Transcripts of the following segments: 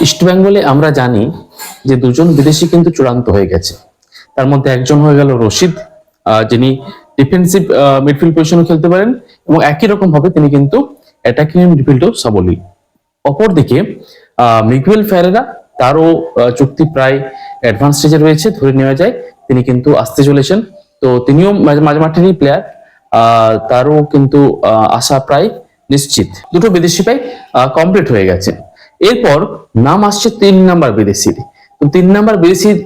ইস্টবেঙ্গলে আমরা জানি যে দুজন বিদেশি কিন্তু চূড়ান্ত হয়ে গেছে। তার মধ্যে একজন হয়ে গেল রশিদ যিনি ডিফেন্সিভ মিডফিল্ড পজিশনে খেলতে পারেন এবং একই রকম ভাবে তিনি কিন্তু অ্যাটাকিং মিডফিল্ডও সাবলীল। অপরদিকে মিগুয়েল ফেরেরা তারও চুক্তি প্রায় অ্যাডভান্স স্টেজে রয়েছে, ধরে নেওয়া যায়। তিনি কিন্তু আসতে চলেছেন। তো তিনিও মাঝ- মাঠেরই প্লেয়ার তারও কিন্তু আসা প্রায় নিশ্চিত। দুটো বিদেশি প্রায় কমপ্লিট হয়ে গেছে। এরপর নাম আসছে তিন নাম্বার বিদেশির। তিন নাম্বার বিদেশির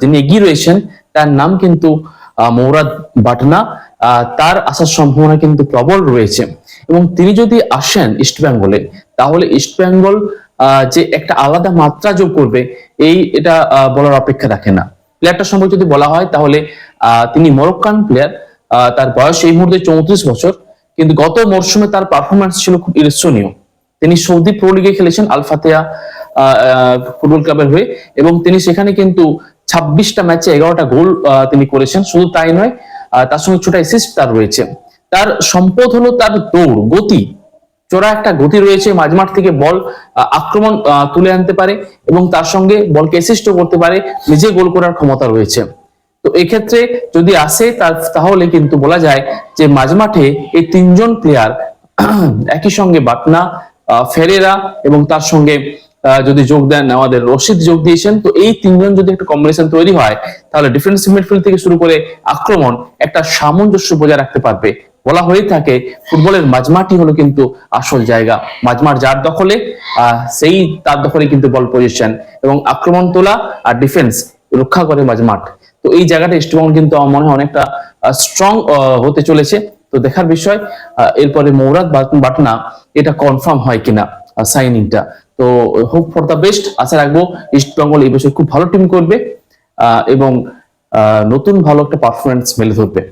যিনি এগিয়ে রয়েছেন, তার নাম কিন্তু মৌরাদ বাটনা তার আসার সম্ভাবনা কিন্তু প্রবল রয়েছে। এবং তিনি যদি আসেন ইস্ট বেঙ্গলে, তাহলে ইস্ট বেঙ্গল যে একটা আলাদা মাত্রা যোগ করবে, এই এটা বলার অপেক্ষা রাখে না। প্লেয়ারটা সম্পর্কে যদি বলা হয়, তাহলে তিনি মরক্কান প্লেয়ার তার বয়স এই মুহূর্তে চৌত্রিশ বছর, কিন্তু গত মরশুমে তার পারফরমেন্স ছিল খুব ঈর্ষণীয় তিনি সৌদি প্রো লিগে খেলেছেন আল ফাতেহা আহ, আহ, ফুটবল ক্লাবের হয়ে। এবং তিনি সেখানে কিন্তু ছাব্বিশটা ম্যাচে এগারোটা গোল তিনি করেছেন। শুধু তাই নয় তার সঙ্গে ছোট অ্যাসিস্ট তার রয়েছে। তার সম্পদ হলো তার দৌড় গতি। চোরা একটা গতি রয়েছে মাঝমাঠ থেকে বল আক্রমণ তুলে আনতে পারে এবং তার সঙ্গে বলকে অ্যাসিস্টও করতে পারে নিজে গোল করার ক্ষমতা রয়েছে। তো এক্ষেত্রে যদি আসে তার তাহলে কিন্তু বলা যায় যে মাঝমাঠে এই তিনজন প্লেয়ার একই সঙ্গে বাটনা ফেরেরা এবং তার সঙ্গে যদি যোগ দেন আমাদের রশিদ যোগ দিয়েছেন। তো এই তিনজন যদি একটা কম্বিনেশন তৈরি হয়, তাহলে ডিফেন্সিভ মিডফিল্ড থেকে শুরু করে আক্রমণ একটা সামঞ্জস্য বজায় রাখতে পারবে। বলা হয়ে থাকে, ফুটবলের মাঝমাঠই হলো কিন্তু আসল জায়গা। মাঝমাঠ যার দখলে সেই তার দখলে কিন্তু বল পজিশন এবং আক্রমণ তোলা আর ডিফেন্স রক্ষা করে মাঝমাঠ। তো এই জায়গাটা ইস্টবেঙ্গল কিন্তু আমার মনে হয় অনেকটা স্ট্রং হতে চলেছে। তো দেখার বিষয় এরপরে মৌরাদ বাট- বাটনা, এটা কনফার্ম হয় কিনা সাইনিংটা তো হোপ ফর দ্য বেস্ট আশা রাখব ইস্টবেঙ্গল এই বিষয়ে খুব ভালো টিম করবে এবং নতুন ভালো একটা পারফরমেন্স মেলে ধরবে।